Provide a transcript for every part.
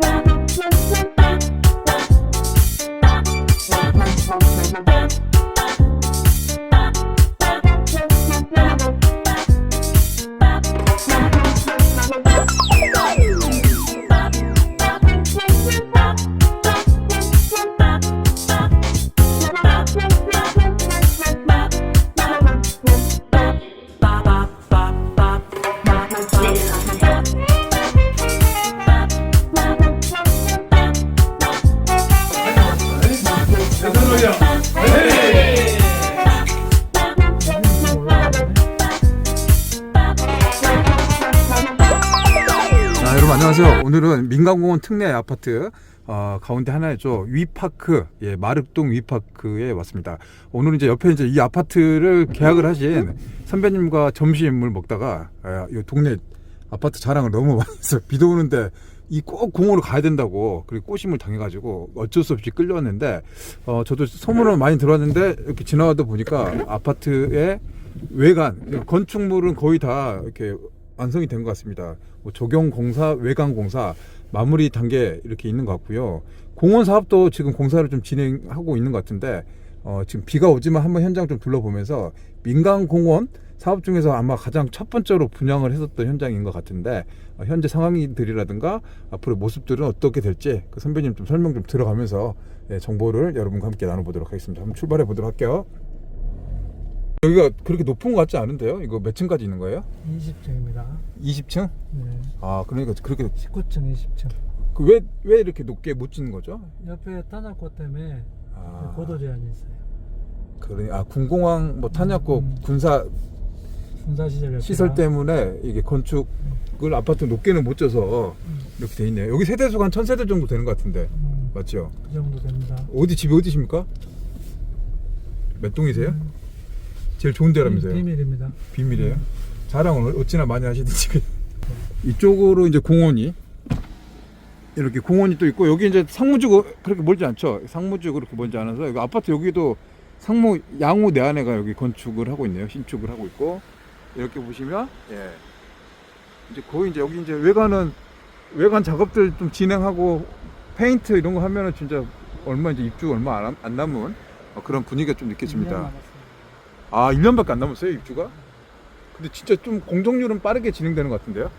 자, 안녕하세요. 오늘은 민간공원 특내 아파트 어, 가운데 하나였죠. 위파크, 예, 마륵동 위파크에 왔습니다. 오늘은 이제 옆에 이제 이 아파트를 계약을 하신 선배님과 점심을 먹다가 아, 이 동네 아파트 자랑을 너무 많이 해서 비도 오는데 이 꼭 공원을 가야 된다고 그리고 꼬심을 당해가지고 어쩔 수 없이 끌려왔는데 어, 저도 소문을 많이 들었는데 이렇게 지나가다 보니까 아파트의 외관 건축물은 거의 다 이렇게 완성이 된 것 같습니다. 뭐 조경 공사, 외관 공사 마무리 단계 이렇게 있는 것 같고요. 공원 사업도 지금 공사를 좀 진행하고 있는 것 같은데 어, 지금 비가 오지만 한번 현장 좀 둘러보면서 민간 공원 사업 중에서 아마 가장 첫 번째로 분양을 했었던 현장인 것 같은데 어, 현재 상황들이라든가 앞으로 모습들은 어떻게 될지 그 선배님 좀 설명 좀 들어가면서 예, 정보를 여러분과 함께 나눠보도록 하겠습니다. 한번 출발해 보도록 할게요. 여기가 그렇게 높은 것 같지 않은데요? 이거 몇 층까지 있는 거예요? 20층입니다. 20층? 네. 아 그러니까 그렇게 19층, 20층. 왜왜 이렇게 높게 못 짓는 거죠? 옆에 탄약고 때문에 아, 고도 제한이 있어요. 그러니 아 군공항 뭐 탄약고 음. 군사 군사 시절 옆에 시설 때문에 이게 건축을 아파트 높게는 못 져서 이렇게 돼 있네요. 여기 세대 수가 한 1000세대 정도 되는 것 같은데 음, 맞죠? 그 정도 됩니다. 어디 집이 어디십니까? 몇 동이세요? 음, 제일 좋은 데라면서요? 비밀입니다. 비밀이에요. 자랑을 어찌나 많이 하시든지 이쪽으로 이제 공원이 이렇게 공원이 또 있고 여기 이제 상무지구 그렇게 멀지 않죠. 상무지구 그렇게 멀지 않아서 여기 아파트 여기도 상무 양호 내 안에가 여기 건축을 하고 있네요. 신축을 하고 있고 이렇게 보시면 예 이제 거의 이제 여기 이제 외관은 외관 작업들 좀 진행하고 페인트 이런 거 하면은 진짜 얼마 이제 입주 얼마 안, 안 남은 어, 그런 분위기가 좀 느껴집니다. 아, 1년밖에 안 남았어요, 입주가? 근데 진짜 좀 공정률은 빠르게 진행되는 것 같은데요?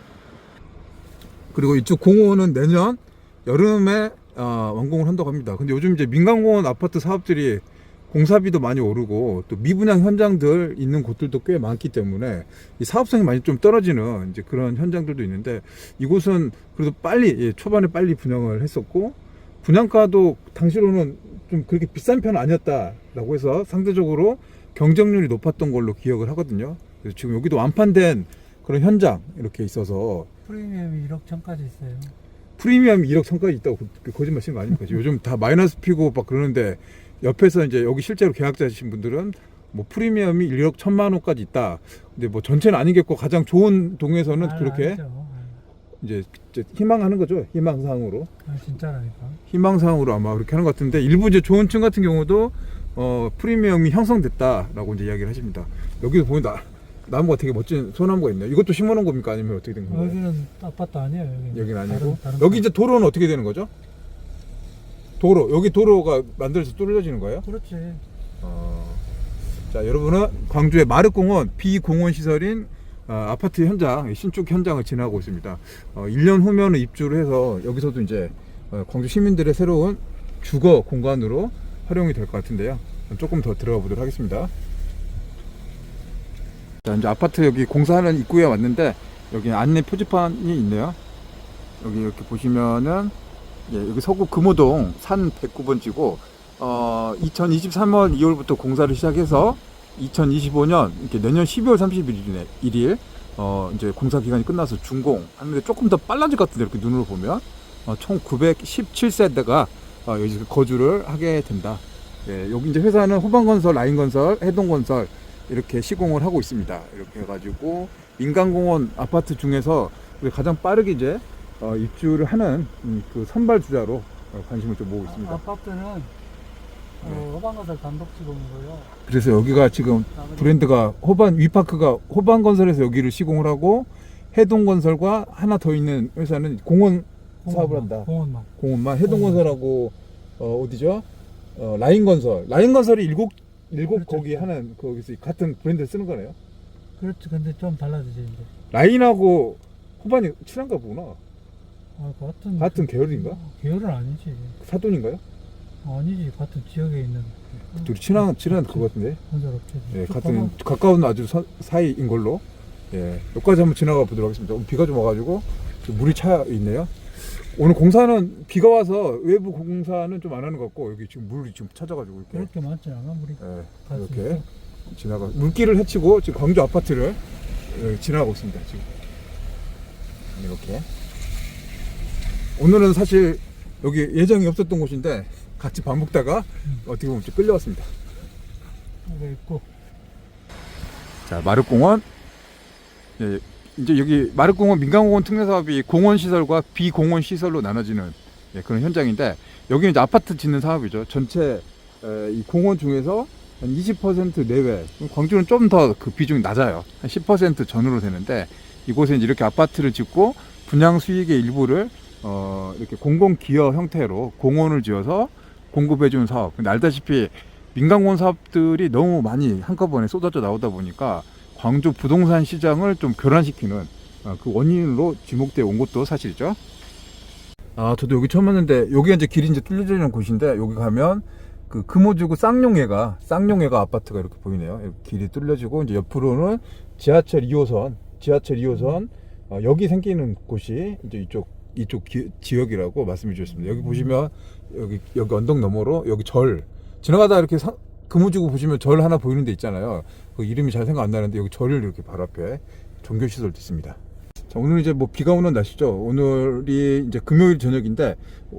그리고 이쪽 공원은 내년 여름에 어, 완공을 한다고 합니다. 근데 요즘 이제 민간공원 아파트 사업들이 공사비도 많이 오르고 또 미분양 현장들 있는 곳들도 꽤 많기 때문에 이 사업성이 많이 좀 떨어지는 이제 그런 현장들도 있는데 이곳은 그래도 빨리 예, 초반에 빨리 분양을 했었고 분양가도 당시로는 좀 그렇게 비싼 편은 아니었다라고 해서 상대적으로 경쟁률이 높았던 걸로 기억을 하거든요. 그래서 지금 여기도 완판된 그런 현장 이렇게 있어서 프리미엄이 1억 천까지 있어요. 프리미엄 1억 천까지 있다고 그 거짓말 치는 거 아닙니까? 요즘 다 마이너스 피고 막 그러는데 옆에서 이제 여기 실제로 계약자이신 분들은 뭐 프리미엄이 1억 천만 원까지 있다. 근데 뭐 전체는 아니겠고 가장 좋은 동에서는 아, 그렇게 아니죠. 이제 이제 희망하는 거죠. 희망사항으로. 아, 진짜라니까. 희망사항으로 아마 그렇게 하는 것 같은데 일부 이제 좋은 층 같은 경우도 어 프리미엄이 형성됐다라고 이제 이야기를 하십니다. 여기도 보니까 나무가 되게 멋진 소나무가 있네요. 이것도 심어놓은 겁니까 아니면 어떻게 된 건가요? 여기는 아파트 아니에요. 여기. 여기는 아니고 다른, 다른 여기 이제 도로는 어떻게 되는 거죠? 도로 여기 도로가 만들어서 뚫려지는 거예요? 그렇지. 어, 자 여러분은 광주의 마륵공원 비공원 시설인 어, 아파트 현장 신축 현장을 지나고 있습니다. 어, 1년 후면은 입주를 해서 여기서도 이제 어, 광주 시민들의 새로운 주거 공간으로 활용이 될 것 같은데요. 조금 더 들어가 보도록 하겠습니다. 자 이제 아파트 여기 공사하는 입구에 왔는데 여기 안내 표지판이 있네요. 여기 이렇게 보시면은 예, 여기 서구 금호동 산 109번지고 어, 2023년 2월부터 공사를 시작해서 2025년 이렇게 내년 12월 31일에 1일 어, 이제 공사 기간이 끝나서 준공 하는데 조금 더 빨라질 것 같은데 이렇게 눈으로 보면 어, 총 917세대가 어, 여기 거주를 하게 된다. 예, 여기 이제 회사는 호반건설, 라인건설, 해동건설 이렇게 시공을 하고 있습니다. 이렇게 해가지고 민간공원 아파트 중에서 가장 빠르게 이제 어, 입주를 하는 음, 그 선발 주자로 어, 관심을 좀 모으고 있습니다. 아, 아파트는 네. 어, 호방건설 단독 지공이고요. 그래서 여기가 지금 브랜드가 호반 위파크가 호반건설에서 여기를 시공을 하고 해동건설과 하나 더 있는 회사는 공원 사업을 한다. 공원만. 공원만 해동건설하고 어, 어디죠? 어, 라인건설. 라인건설이 일곱 일곱 그렇죠. 거기 하는 거기서 같은 브랜드 쓰는 거네요. 그렇지. 근데 좀 달라지지 이제. 라인하고 호반이 친한가 보구나. 아, 같은 같은 계열인가? 계열은 아니지. 사돈인가요? 아니지. 같은 지역에 있는 둘이 친한 친한 그거 같은데. 건설 업체지. 예, 같은 가까운 아주 사, 사이인 걸로. 예, 여기까지 한번 지나가 보도록 하겠습니다. 오늘 비가 좀 와가지고 좀 물이 차 있네요. 오늘 공사는 비가 와서 외부 공사는 좀 안 하는 것 같고 여기 지금 물이 지금 찾아가지고 이렇게 그렇게 많지 않아 물이. 예, 갈수 이렇게. 지나가 물길을 헤치고 지금 광주 아파트를 예, 지나가고 있습니다. 지금 이렇게 오늘은 사실 여기 예정이 없었던 곳인데 같이 밥 먹다가 음. 어떻게 보면 좀 끌려왔습니다. 여기 있고. 자 마륵공원 예, 이제 여기 마륵공원 민간공원 특례 사업이 공원 시설과 비공원 시설로 나눠지는 예, 그런 현장인데 여기는 이제 아파트 짓는 사업이죠. 전체 에, 이 공원 중에서 한 20% 내외. 광주는 좀 더 그 비중이 낮아요. 한 10% 전후로 되는데 이곳에 이제 이렇게 아파트를 짓고 분양 수익의 일부를 어, 이렇게 공공 기여 형태로 공원을 지어서 공급해 주는 사업. 근데 알다시피 민간공원 사업들이 너무 많이 한꺼번에 쏟아져 나오다 보니까 광주 부동산 시장을 좀 교란시키는 어, 그 원인으로 지목되어 온 것도 사실이죠. 아, 저도 여기 처음 왔는데 여기가 이제 길이 이제 뚫려져 있는 곳인데 여기 가면 그 금호주구 쌍용회가 쌍용회가 아파트가 이렇게 보이네요. 길이 뚫려지고 이제 옆으로는 지하철 2호선, 지하철 2호선 어, 여기 생기는 곳이 이제 이쪽 이쪽 기- 지역이라고 말씀해 주셨습니다. 여기 보시면 여기 여기 언덕 너머로 여기 절 지나가다 이렇게 사- 금호지구 보시면 절 하나 보이는 데 있잖아요. 그 이름이 잘 생각 안 나는데 여기 절을 이렇게 바로 앞에 종교 시설도 있습니다. 자, 오늘 이제 뭐 비가 오는 날씨죠. 오늘이 이제 금요일 저녁인데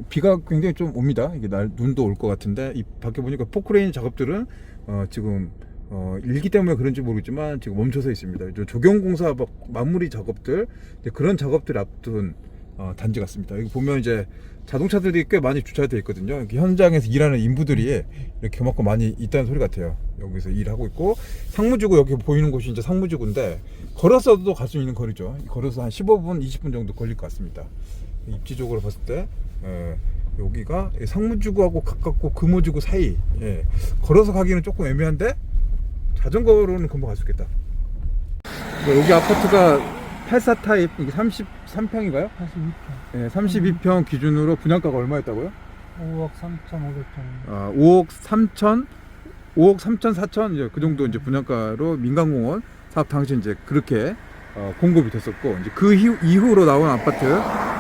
비가 굉장히 좀 옵니다. 이게 날 눈도 올 것 같은데 이 밖에 보니까 포크레인 작업들은 어, 지금 어, 일기 때문에 그런지 모르겠지만 지금 멈춰서 있습니다. 저 조경공사 막 마무리 작업들 그런 작업들 앞둔 어, 단지 같습니다. 여기 보면 이제 자동차들이 꽤 많이 주차되어 있거든요. 현장에서 일하는 인부들이 이렇게 그만큼 많이 있다는 소리 같아요. 여기서 일하고 있고 상무지구 여기 보이는 곳이 이제 상무지구인데 걸어서도 갈 수 있는 거리죠. 걸어서 한 15분, 20분 정도 걸릴 것 같습니다. 입지적으로 봤을 때 예, 여기가 상무지구하고 가깝고 금호지구 사이 예, 걸어서 가기는 조금 애매한데 자전거로는 금방 갈 수 있겠다. 여기 아파트가 84 타입 이게 33평인가요? 82평. 예, 32평 기준으로 분양가가 얼마였다고요? 5억 3,500정. 아, 5억 3천, 5억 3천 4천 이제 그 정도 이제 분양가로 민간공원 사업 당시 이제 그렇게 어, 공급이 됐었고 이제 그 이후, 이후로 나온 아파트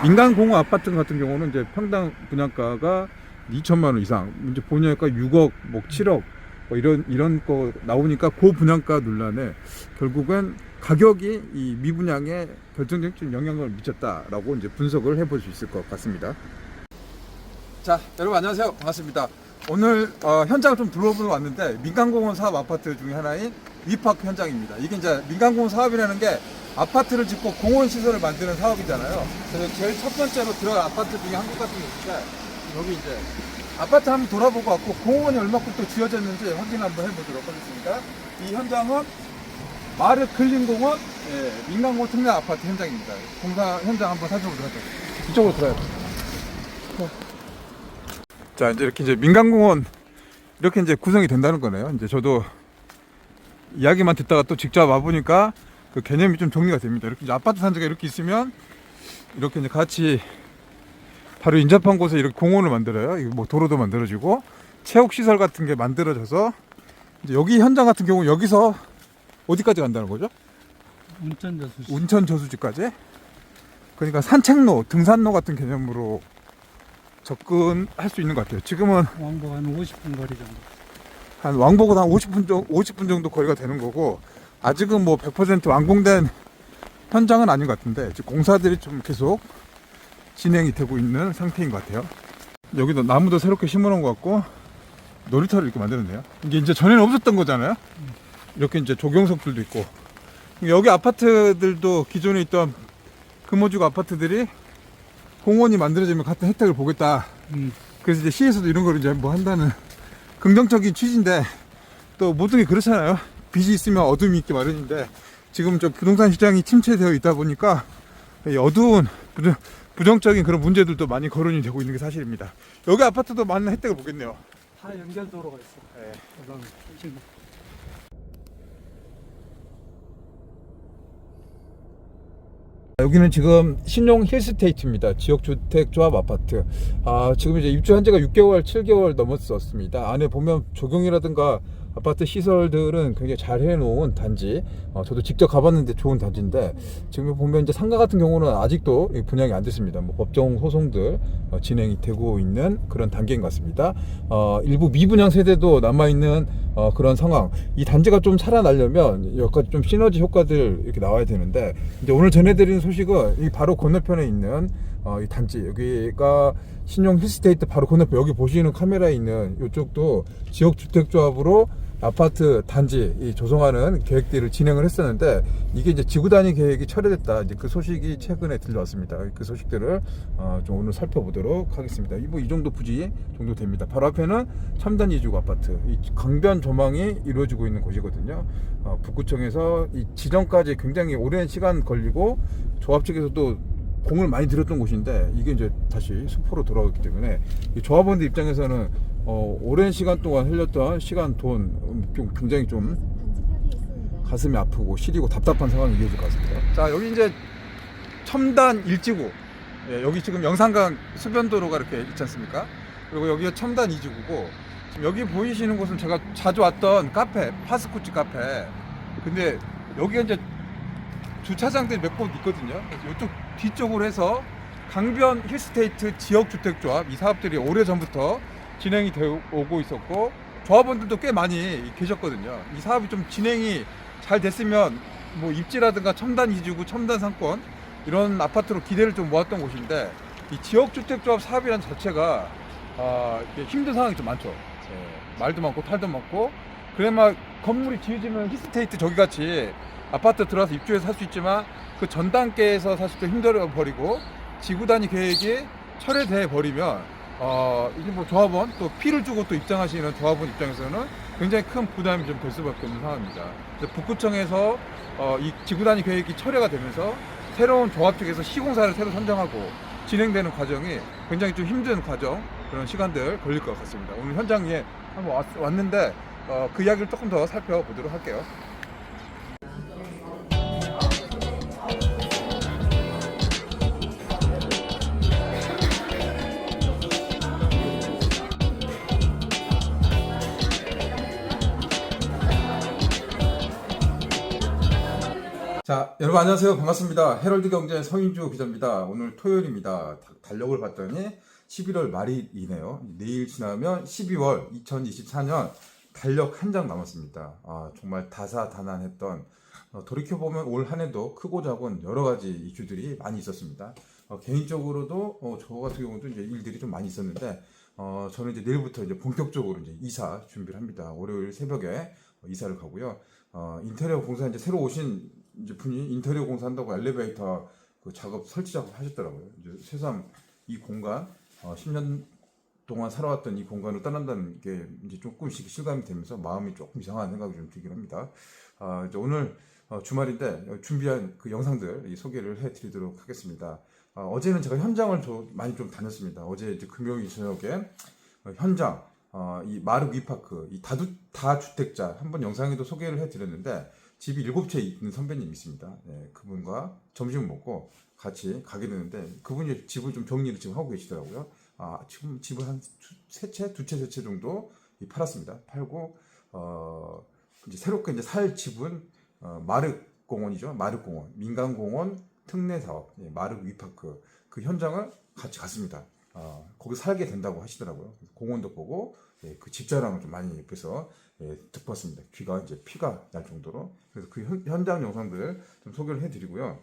민간공원 아파트 같은 경우는 이제 평당 분양가가 2천만 원 이상 이제 보니까 6억, 뭐 7억 뭐 이런 이런 거 나오니까 그 분양가 논란에 결국은 가격이 이 미분양에 결정적인 영향을 미쳤다라고 이제 분석을 해볼 수 있을 것 같습니다. 자, 여러분 안녕하세요. 반갑습니다. 오늘 어, 현장을 좀 둘러보러 왔는데 민간공원 사업 아파트 중에 하나인 위파크 현장입니다. 이게 이제 민간공원 사업이라는 게 아파트를 짓고 공원 시설을 만드는 사업이잖아요. 그래서 제일 첫 번째로 들어갈 아파트 중에 한곳 같은 게 있는데 여기 이제 아파트 한번 돌아보고 왔고 공원이 얼마큼 또 지어졌는지 확인 한번 해보도록 하겠습니다. 이 현장은 마르 클린공원 예, 민간공원 특례 아파트 현장입니다. 공사 현장 한번 살펴보도록 하죠. 이쪽으로 들어요. 자 이제 이렇게 이제 민간공원 이렇게 이제 구성이 된다는 거네요. 이제 저도 이야기만 듣다가 또 직접 와 보니까 그 개념이 좀 정리가 됩니다. 이렇게 이제 아파트 단지가 이렇게 있으면 이렇게 이제 같이 바로 인접한 곳에 이렇게 공원을 만들어요. 뭐 도로도 만들어지고 체육 시설 같은 게 만들어져서 이제 여기 현장 같은 경우 는 여기서 어디까지 간다는 거죠? 운전자 수시. 운천 저수지까지. 그러니까 산책로, 등산로 같은 개념으로 접근할 수 있는 것 같아요. 지금은 왕복 한 50분 거리 정도. 한 왕복은 한 50분 정도, 50분 정도 거리가 되는 거고 아직은 뭐 100% 완공된 현장은 아닌 것 같은데 지금 공사들이 좀 계속 진행이 되고 있는 상태인 것 같아요. 여기도 나무도 새롭게 심어놓은 것 같고 놀이터를 이렇게 만들었네요. 이게 이제 전에는 없었던 거잖아요. 이렇게 이제 조경석들도 있고 여기 아파트들도 기존에 있던 금호지구 아파트들이 공원이 만들어지면 같은 혜택을 보겠다. 음. 그래서 이제 시에서도 이런 걸 이제 뭐 한다는 긍정적인 취지인데 또 모든 게 그렇잖아요. 빚이 있으면 어둠이 있기 마련인데 지금 저 부동산 시장이 침체되어 있다 보니까 이 어두운 부정적인 그런 문제들도 많이 거론이 되고 있는 게 사실입니다. 여기 아파트도 많은 혜택을 보겠네요. 다 연결도로가 있어. 네. 그다음 지금 여기는 지금 신용 힐스테이트입니다. 지역주택조합 아파트. 아, 지금 이제 입주한 지가 6개월, 7개월 넘었었습니다. 안에 보면 조경이라든가 아파트 시설들은 굉장히 잘 해놓은 단지. 어, 저도 직접 가봤는데 좋은 단지인데 지금 보면 이제 상가 같은 경우는 아직도 이 분양이 안 됐습니다. 뭐 법정 소송들 어, 진행이 되고 있는 그런 단계인 것 같습니다. 어, 일부 미분양 세대도 남아 있는 어, 그런 상황. 이 단지가 좀 살아나려면 여러 가지 좀 시너지 효과들 이렇게 나와야 되는데 이제 오늘 전해드리는 소식은 이 바로 건너편에 있는 어, 이 단지 여기가 신용 힐스테이트 바로 건너편 여기 보시는 카메라에 있는 이쪽도 지역 주택조합으로 아파트 단지 이 조성하는 계획들을 진행을 했었는데 이게 이제 지구 단위 계획이 철회됐다 이제 그 소식이 최근에 들려왔습니다. 그 소식들을 어, 좀 오늘 살펴보도록 하겠습니다. 이뭐 이 정도 부지 정도 됩니다. 바로 앞에는 첨단 이주구 아파트 이 강변 조망이 이루어지고 있는 곳이거든요. 어, 북구청에서 이 지정까지 굉장히 오랜 시간 걸리고 조합 측에서도 공을 많이 들였던 곳인데 이게 이제 다시 수포로 돌아왔기 때문에 이 조합원들 입장에서는 어, 오랜 시간 동안 흘렸던 시간 돈 음, 좀 굉장히 좀 가슴이 아프고 시리고 답답한 상황이 이어질 것 같습니다. 자 여기 이제 첨단 일지구 예, 여기 지금 영산강 수변도로가 이렇게 있지 않습니까? 그리고 여기가 첨단 이지구고 지금 여기 보이시는 곳은 제가 자주 왔던 카페 파스쿠치 카페 근데 여기가 이제 주차장들이 몇 곳 있거든요. 이쪽 뒤쪽으로 해서 강변 힐스테이트 지역주택조합 이 사업들이 오래 전부터 진행이 되어 오고 있었고 조합원들도 꽤 많이 계셨거든요. 이 사업이 좀 진행이 잘 됐으면 뭐 입지라든가 첨단 이주구, 첨단 상권 이런 아파트로 기대를 좀 모았던 곳인데 이 지역주택조합 사업이란 자체가 아, 힘든 상황이 좀 많죠. 예, 말도 많고 탈도 많고 그래 막 건물이 지어지면 힐스테이트 저기 같이 아파트 들어와서 입주해서 살 수 있지만 그 전 단계에서 사실 좀 힘들어 버리고 지구 단위 계획이 철회돼 버리면 어 이제 뭐 조합원 또 피를 주고 또 입장하시는 조합원 입장에서는 굉장히 큰 부담이 좀 될 수밖에 없는 상황입니다. 그래서 북구청에서 어, 이 지구 단위 계획이 철회가 되면서 새로운 조합 측에서 시공사를 새로 선정하고 진행되는 과정이 굉장히 좀 힘든 과정 그런 시간들 걸릴 것 같습니다. 오늘 현장에 한번 왔, 왔는데 어, 그 이야기를 조금 더 살펴보도록 할게요. 자, 여러분 안녕하세요. 반갑습니다. 헤럴드 경제 서인주 기자입니다. 오늘 토요일입니다. 다- 달력을 봤더니 11월 말이네요. 내일 지나면 12월 2024년 달력 한 장 남았습니다. 아, 정말 다사다난했던 어, 돌이켜보면 올 한 해도 크고 작은 여러 가지 이슈들이 많이 있었습니다. 어, 개인적으로도 어, 저 같은 경우도 이제 일들이 좀 많이 있었는데 어, 저는 이제 내일부터 이제 본격적으로 이제 이사 준비를 합니다. 월요일 새벽에 어, 이사를 가고요. 어, 인테리어 공사 이제 새로 오신 이제 분이 인테리어 공사한다고 엘리베이터 그 작업 설치 작업 하셨더라고요. 이제 새삼 이 공간 어, 10년 동안 살아왔던 이 공간을 떠난다는 게 이제 조금씩 실감이 되면서 마음이 조금 이상한 생각이 좀 들긴 합니다. 아, 이제 오늘 어, 주말인데 준비한 그 영상들 이 소개를 해드리도록 하겠습니다. 아, 어제는 제가 현장을 좀 많이 좀 다녔습니다. 어제 이제 금요일 저녁에 어, 현장 어, 이 마르 위파크 이 다두 다 주택자 한번 영상에도 소개를 해드렸는데 집이 일곱 채 있는 선배님 있습니다. 예, 그분과 점심 먹고 같이 가게 되는데 그분이 집을 좀 정리를 지금 하고 계시더라고요. 아 지금 집을 한 세 채, 두 채, 세 채 정도 이 팔았습니다. 팔고 어 이제 새롭게 이제 살 집은 어, 마르 공원이죠. 마르 공원 민간 공원 특례 사업 예, 마르 위파크 그 현장을 같이 갔습니다. 어, 거기 살게 된다고 하시더라고요. 공원도 보고 예, 그 집자랑을 좀 많이 옆에서 예, 듣고 왔습니다. 귀가 이제 피가 날 정도로. 그래서 그 현, 현장 영상들 좀 소개를 해드리고요.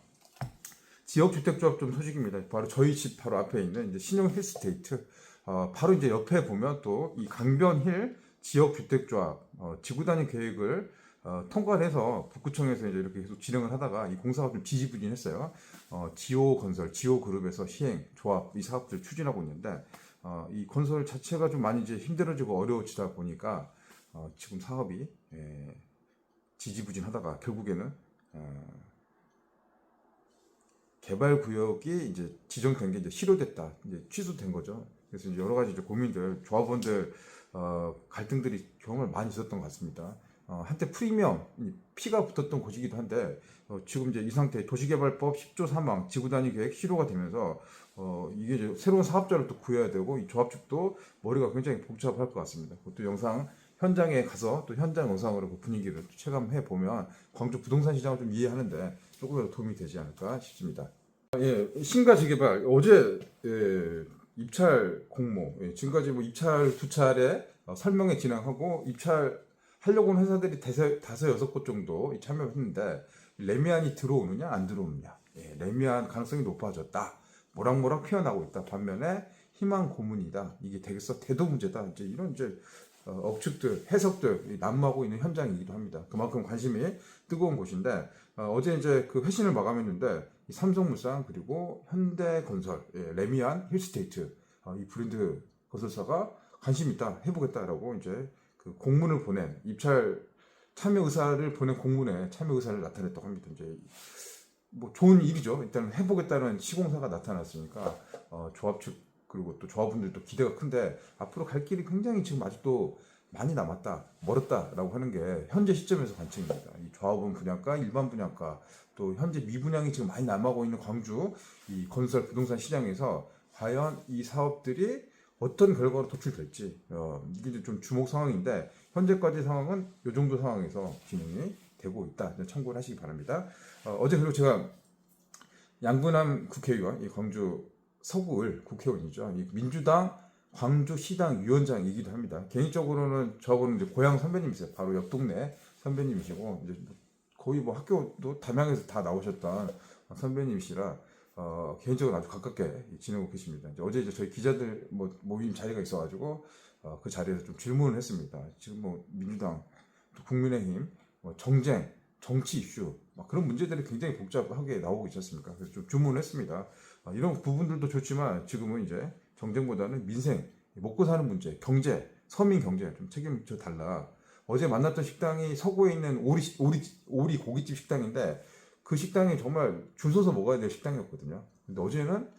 지역 주택조합 좀 소식입니다. 바로 저희 집 바로 앞에 있는 이제 신용 힐스테이트. 어, 바로 이제 옆에 보면 또 이 강변힐 지역 주택조합 어, 지구 단위 계획을 어, 통과를 해서 북구청에서 이제 이렇게 계속 진행을 하다가 이 공사가 좀 지지부진했어요. 어, 지오 건설, 지오 그룹에서 시행, 조합 이 사업들 추진하고 있는데 어, 이 건설 자체가 좀 많이 이제 힘들어지고 어려워지다 보니까 어, 지금 사업이 예, 지지부진하다가 결국에는 어, 개발 구역이 이제 지정된 게 이제 실효됐다, 이제 취소된 거죠. 그래서 여러 가지 이제 고민들, 조합원들 어, 갈등들이 정말 많이 있었던 것 같습니다. 어, 한때 프리미엄 이 피가 붙었던 곳이기도 한데 어, 지금 이제 이 상태 도시개발법 10조 3항 지구단위 계획 실효가 되면서 어, 이게 이제 새로운 사업자를 또 구해야 되고 이 조합 측도 머리가 굉장히 복잡할 것 같습니다. 그것도 영상 현장에 가서 또 현장 영상으로 그 분위기를 체감해 보면 광주 부동산 시장을 좀 이해하는데 조금이라도 도움이 되지 않을까 싶습니다. 예, 신가 재개발. 어제 예, 입찰 공모. 예, 지금까지 뭐 입찰 두 차례 어, 설명회 진행하고 입찰 하려고 하는 회사들이 다섯, 다섯 여섯 곳 정도 참여했는데 레미안이 들어오느냐 안 들어오느냐. 예, 레미안 가능성이 높아졌다. 모락모락 피어나고 있다. 반면에 희망 고문이다. 이게 되겠어? 대도 문제다. 이제 이런 이제 어, 억측들 해석들 이 난무하고 있는 현장이기도 합니다 그만큼 관심이 뜨거운 곳인데 어, 제 이제 그 회신을 마감했는데 이 삼성물산 그리고 현대건설 예, 레미안 힐스테이트 어, 이 브랜드 건설사가 관심 있다 해보겠다라고 이제 그 공문을 보낸 입찰 참여 의사를 보낸 공문에 참여 의사를 나타냈다고 합니다. 이제 뭐 좋은 일이죠. 일단 해보겠다는 시공사가 나타났으니까 어, 조합 측 그리고 또 조합원들도 기대가 큰데 앞으로 갈 길이 굉장히 지금 아직도 많이 남았다, 멀었다라고 하는 게 현재 시점에서 관측입니다. 이 조합원 분양가, 일반 분양가, 또 현재 미분양이 지금 많이 남아고 있는 광주 이 건설 부동산 시장에서 과연 이 사업들이 어떤 결과로 도출될지 어, 이게 좀 주목 상황인데 현재까지 상황은 이 정도 상황에서 진행이 되고 있다. 참고를 하시기 바랍니다. 어, 제 그리고 제가 양분함 국회의원, 이 광주 서구을 국회의원이죠. 이 민주당 광주시당 위원장이기도 합니다. 개인적으로는 저하고는 이제 고향 선배님이세요. 바로 옆 동네 선배님이시고 이제 뭐 거의 뭐 학교도 담양에서 다 나오셨던 선배님이시라 어, 개인적으로 아주 가깝게 지내고 계십니다. 이제 어제 이제 저희 기자들 뭐 모임 자리가 있어가지고 어, 그 자리에서 좀 질문을 했습니다. 지금 뭐 민주당, 또 국민의힘, 뭐 정쟁, 정치 이슈 막 그런 문제들이 굉장히 복잡하게 나오고 있지 않습니까? 그래서 좀 주문을 했습니다. 아, 이런 부분들도 좋지만 지금은 이제 정쟁보다는 민생, 먹고 사는 문제, 경제, 서민 경제 좀 책임져 달라. 어제 만났던 식당이 서구에 있는 오리 오리 오리 고깃집 식당인데 그 식당이 정말 줄 서서 먹어야 될 식당이었거든요. 근데 어제는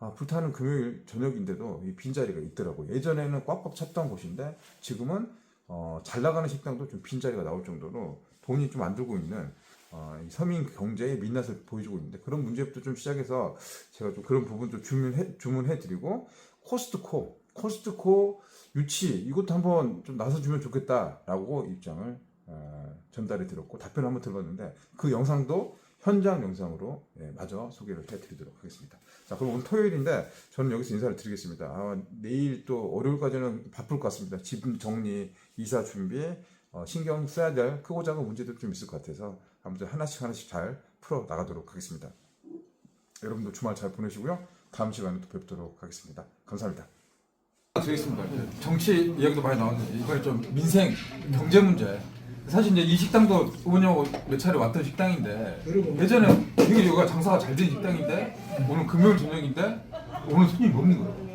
아, 불타는 금요일 저녁인데도 이 빈자리가 있더라고요. 예전에는 꽉꽉 찼던 곳인데 지금은 어, 잘 나가는 식당도 좀 빈자리가 나올 정도로 돈이 좀 안 들고 있는 어, 이 서민 경제의 민낯을 보여주고 있는데 그런 문제부터 좀 시작해서 제가 좀 그런 부분도 주문해, 주문해 드리고 코스트코, 코스트코 유치 이것도 한번 좀 나서주면 좋겠다라고 입장을 어, 전달해 드렸고 답변을 한번 들었는데 그 영상도 현장 영상으로 예, 마저 소개를 해드리도록 하겠습니다. 자, 그럼 오늘 토요일인데 저는 여기서 인사를 드리겠습니다. 아, 내일 또 월요일까지는 바쁠 것 같습니다. 집 정리, 이사 준비, 어, 신경 써야 될 크고 작은 문제들 좀 있을 것 같아서 아무튼 하나씩 하나씩 잘 풀어 나가도록 하겠습니다. 여러분도 주말 잘 보내시고요. 다음 시간에 또 뵙도록 하겠습니다. 감사합니다. 드리겠습니다. 정치 이야기도 많이 나왔는데 이번에 좀 민생 경제 문제. 사실 이제 이 식당도 의원님하고 몇 차례 왔던 식당인데 예전에 되게 여기가 장사가 잘 된 식당인데 오늘 금요일 저녁인데 오늘 손님이 없는 거예요.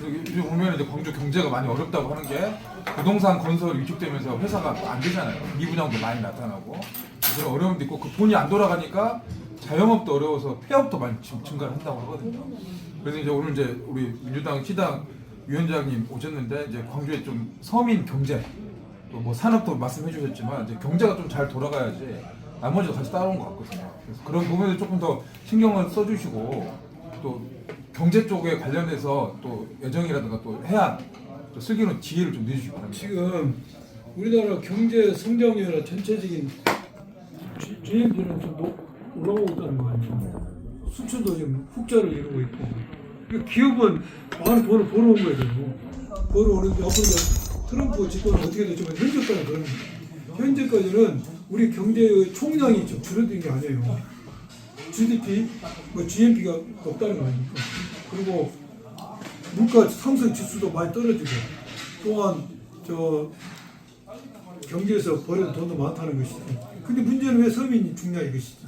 요즘 보면 이제 광주 경제가 많이 어렵다고 하는 게 부동산 건설 위축되면서 회사가 또안 되잖아요. 미분양도 많이 나타나고 그런 어려움도 있고 그 돈이 안 돌아가니까 자영업도 어려워서 폐업도 많이 증가를 한다고 하거든요. 그래서 이제 오늘 이제 우리 민주당 시당 위원장님 오셨는데 이제 광주에 좀 서민 경제 또 뭐 산업도 말씀해 주셨지만 이제 경제가 좀 잘 돌아가야지 나머지도 같이 따라온 것 같거든요. 그래서 그런 부분에 조금 더 신경을 써주시고 또 경제 쪽에 관련해서 또 예정이라든가 또 해안 또 슬기로운 지혜를 좀 내주시기 바랍니다. 지금 우리나라 경제 성장률이나 전체적인 GNP는 좀 높- 올라오고 있다는 거 아니에요. 수출도 지금 흑자를 이루고 있고. 그러니까 기업은 많은 돈을 벌어온 거예요. 결국. 벌어오는데 앞으로 이제 트럼프 집권은 어떻게 될지만 현재까지는 그런 현재까지는 우리 경제의 총량이 좀 줄어든 게 아니에요. GDP, 뭐 GNP가 높다는 거 아닙니까? 그리고 물가 상승 지수도 많이 떨어지고 또한 저 경제에서 버는 돈도 많다는 것이지. 근데 문제는 왜 서민이 중요하 이것이지.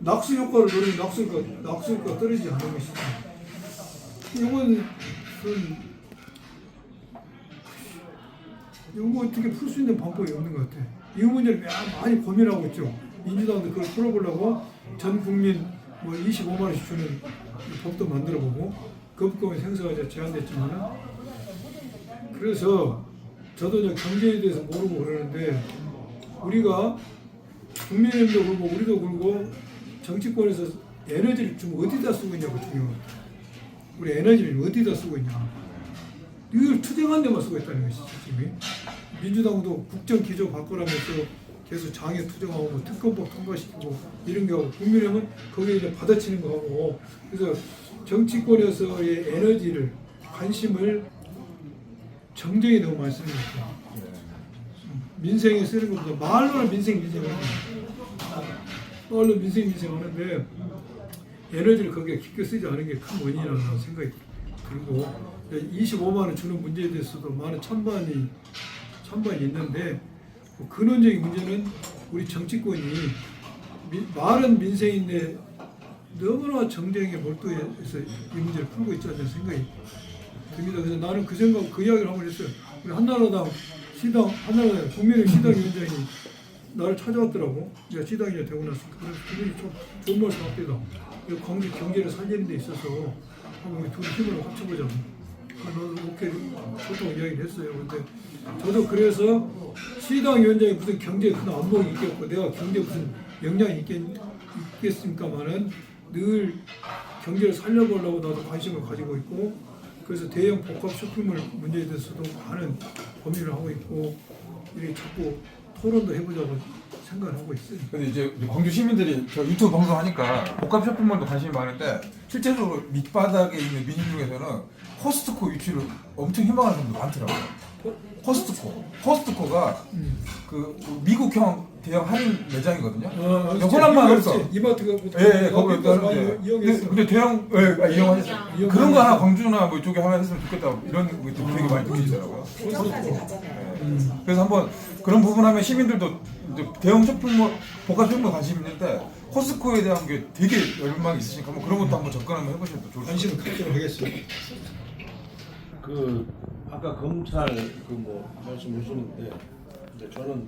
낙수 효과를 노리면 낙수가 낙수 효과가 떨어지지 않는 것이지. 이건 그 이거 어떻게 풀 수 있는 방법이 없는 것 같아. 이 문제를 야- 많이 고민하고 있죠. 민주당도 그걸 풀어보려고 전 국민 뭐 25만 원씩 주는 이 법도 만들어보고 거부권의 행사가 제한됐지만은 그래서 저도 이제 경제에 대해서 모르고 그러는데 우리가 국민의힘도 그렇고 우리도 그렇고 정치권에서 에너지를 좀 어디다 쓰고 있냐고 중요한 우리 에너지를 어디다 쓰고 있냐. 이걸 투쟁한 데만 쓰고 있다는 것이지 지금 민주당도 국정 기조 바꾸라면서 계속 장애 투쟁하고 뭐 특검법 통과시키고 이런 게 하고 국민의힘은 거기에 이제 받아치는 거 하고. 그래서 정치권에서의 에너지를 관심을 정쟁에 너무 같아요. 민생에 쓰는 것보다 말로는 민생 민생 말로 민생 민생 하는데 에너지를 거기에 깊게 쓰지 않은 게 큰 원인이라는 생각이 들고 25만 원 주는 문제에 대해서도 많은 찬반이 찬반이 있는데 뭐 근원적인 문제는 우리 정치권이 미- 말은 민생인데 너무나 정쟁에 몰두해서 이 문제를 풀고 있지 않는 생각이 듭니다. 그래서 나는 그 생각, 그 이야기를 한번 했어요. 우리 한나라당 시당, 한나라당 국민의 시당 위원장이 나를 찾아왔더라고. 내가 시당이 되고 나서 그래서 그분이 좀 좋은 말씀 합니다. 이 광주 경제를 살리는 데 있어서 한번 우리 둘이 힘을 합쳐보자고. 그래서 나도 오케이 좋다고 이야기를 했어요. 근데 저도 그래서 시당 위원장이 무슨 경제에 큰 안목이 있겠고 내가 경제에 무슨 영향이 있겠, 있겠습니까마는 늘 경제를 살려보려고 나도 관심을 가지고 있고 그래서 대형 복합 쇼핑몰 문제에 대해서도 많은 고민을 하고 있고 이렇게 자꾸 토론도 해보자고 생각을 하고 있어요. 근데 이제 광주 시민들이 저 유튜브 방송하니까 복합 쇼핑몰도 관심이 많은데 실제로 밑바닥에 있는 민심 중에서는 코스트코 유치를 엄청 희망하는 사람도 많더라고요. 코스트코. 코스트코가 음. 그 미국형 대형 할인 매장이거든요. 아, 그러니까 호남만 이마트, 없어. 이마트가 예, 예, 거기 가서 있다. 많이 근데, 이용했어. 근데 대형, 예, 아, 이용하셨어요. 이용 그런 거 하나. 광주나 뭐 이쪽에 하나 했으면 좋겠다. 이런 것도 되게 많이 느끼시더라고요. 대전까지 가잖아요. 예. 그래서 한번 그런 부분 하면 시민들도 이제 대형 쇼핑몰, 복합 쇼핑몰 관심 있는데 코스트코에 대한 게 되게 열망이 있으니까 뭐 그런 것도 한번 접근 한번 해보셔도 좋을 것 같아요. 관심을 갖도록 하겠습니다. 그 아까 검찰 그 뭐 말씀하시는데 근데 저는